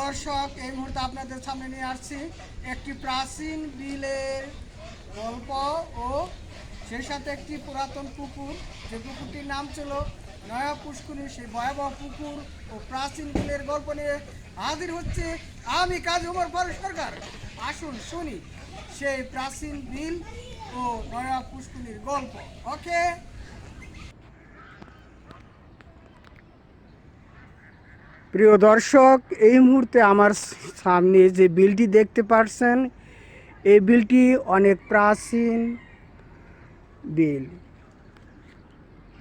দর্শক, এই মুহূর্তে আপনাদের সামনে নিয়ে আসছি একটি প্রাচীন বিলের গল্প ও সেই সাথে একটি পুরাতন পুকুর। যে পুকুরটির নাম ছিল নয়া পুষ্কুনি সেই ভয়াবহ পুকুর ও প্রাচীন বিলের গল্প নিয়ে হাজির হচ্ছে আমি কাজী উমর ফারুক সরকার। আসুন শুনি সেই প্রাচীন বিল ও নয়া পুষ্কুনির গল্প। ওকে? প্রিয় দর্শক, এই মুহূর্তে আমার সামনে যে বিলটি দেখতে পাচ্ছেন এই বিলটি অনেক প্রাচীন বিল।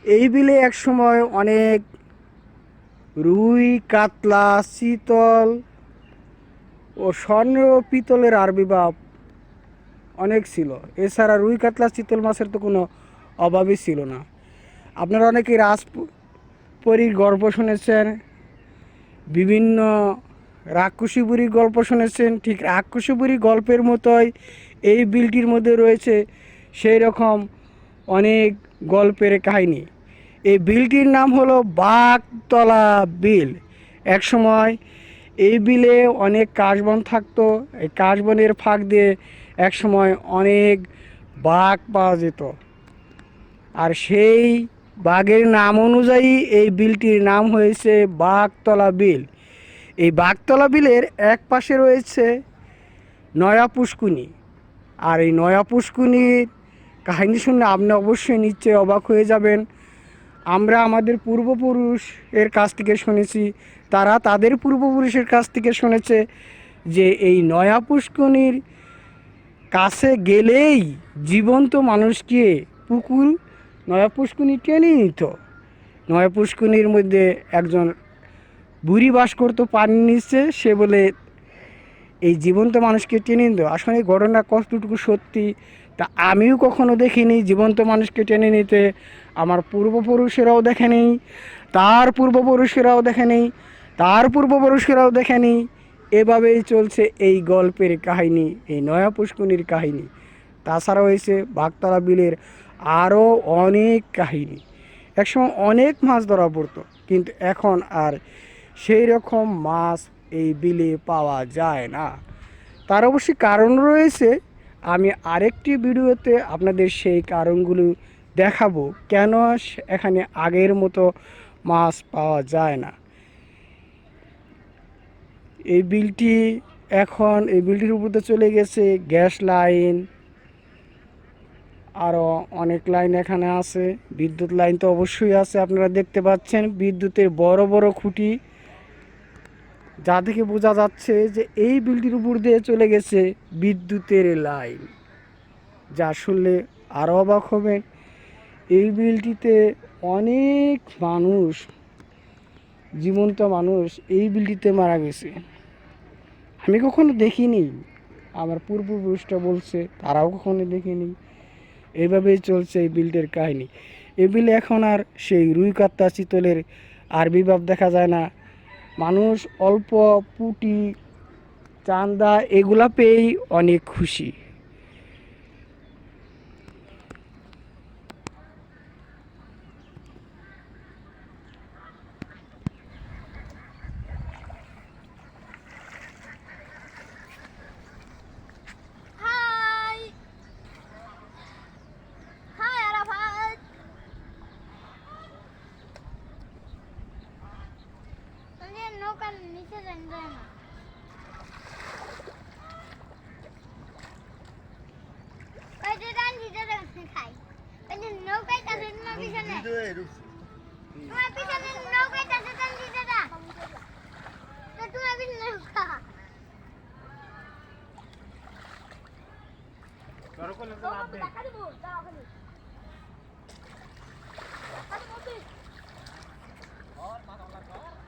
এই বিলে এক সময় অনেক রুই, কাতলা, শীতল ও স্বর্ণ পিতলের আবির্ভাব অনেক ছিল। এছাড়া রুই, কাতলা চিতল মাছের তো কোনো অভাবই ছিল না। আপনারা অনেকেই রাজপরীর গর্ব শুনেছেন বিভিন্ন রাক্ষসী বুড়ির গল্প শুনেছেন, ঠিক রাক্ষসী বুড়ির গল্পের মতোই এই বিলটির মধ্যে রয়েছে সেই রকম অনেক গল্পের কাহিনী। এই বিলটির নাম হলো বাঘতলা বিল। একসময় এই বিলে অনেক কাশবন থাকতো, এই কাশবনের ফাঁক দিয়ে একসময় অনেক বাঘ পাওয়া যেত। আর সেই বাঘের নাম অনুযায়ী এই বিলটির নাম হয়েছে বাঘতলা বিল। এই বাঘতলা বিলের এক পাশে রয়েছে নয়া পুষ্কুনি। আর এই নয়া পুষ্কুনির কাহিনী শুনে আপনি অবশ্যই নিশ্চয়ই অবাক হয়ে যাবেন। আমরা আমাদের পূর্বপুরুষ এর কাছ থেকে শুনেছি, তারা তাদের পূর্বপুরুষের কাছ থেকে শুনেছে যে এই নয়া পুষ্কুনির কাছে গেলেই জীবন্ত মানুষকে পুকুর নয়া পুষ্কুনি টেনে নিত। নয়া পুষ্কুনির মধ্যে একজন বুড়ি বাস করতো পানির নিচ্ছে, সে বলে, এই জীবন্ত মানুষকে টেনে নিত আসলে এই ঘটনা কতটুকু সত্যি, তা আমিও কখনো দেখিনি। জীবন্ত মানুষকে টেনে নিতে আমার পূর্বপুরুষেরাও দেখেনি তার পূর্বপুরুষেরাও দেখেনি তার পূর্বপুরুষেরাও দেখেনি এভাবেই চলছে এই গল্পের কাহিনী, এই নয়া পুষ্কুনির কাহিনী। তাছাড়া হয়েছে বাগতলা বিলের আরও অনেক কাহিনী। একসময় অনেক মাছ ধরা পড়তো, কিন্তু এখন আর সেই রকম মাছ এই বিলে পাওয়া যায় না। তার অবশ্যই কারণ রয়েছে। আমি আরেকটি ভিডিওতে আপনাদের সেই কারণগুলো দেখাবো, কেন এখানে আগের মতো মাছ পাওয়া যায় না। এই বিলটি এখন, এই বিলটির উপরে চলে গেছে গ্যাস লাইন। আরও অনেক লাইন এখানে আছে। বিদ্যুৎ লাইন তো অবশ্যই আছে, আপনারা দেখতে পাচ্ছেন। বিদ্যুতের বড় বড় খুঁটি। যা থেকে বোঝা যাচ্ছে যে এই বিলটির উপর দিয়ে চলে গেছে বিদ্যুতের লাইন। যা শুনলে আরও অবাক হবেন। এই বিলটিতে অনেক মানুষ, জীবন্ত মানুষ এই বিলটিতে মারা গেছে। আমি কখনো দেখিনি। আমার পূর্বপুরুষটা বলছে, তারাও কখনো দেখিনি। এইভাবেই চলছে এই বিলটির কাহিনী। এই বিল এখন আর সেই রুই কাত্তা চিতলের আর বিভাব দেখা যায় না। মানুষ অল্প পুটি চান্দা এগুলা পেয়েই অনেক খুশি। lên đây mà Önceden giderim Mikay. Benim no kayıt adımla bir sene. Ama bir sene no kayıt adımdan giderim. Tutma bir no kayıt. Baru ko lang sa lahat. Kali mo, kali. Kali mo, kali. Or, matawag ka.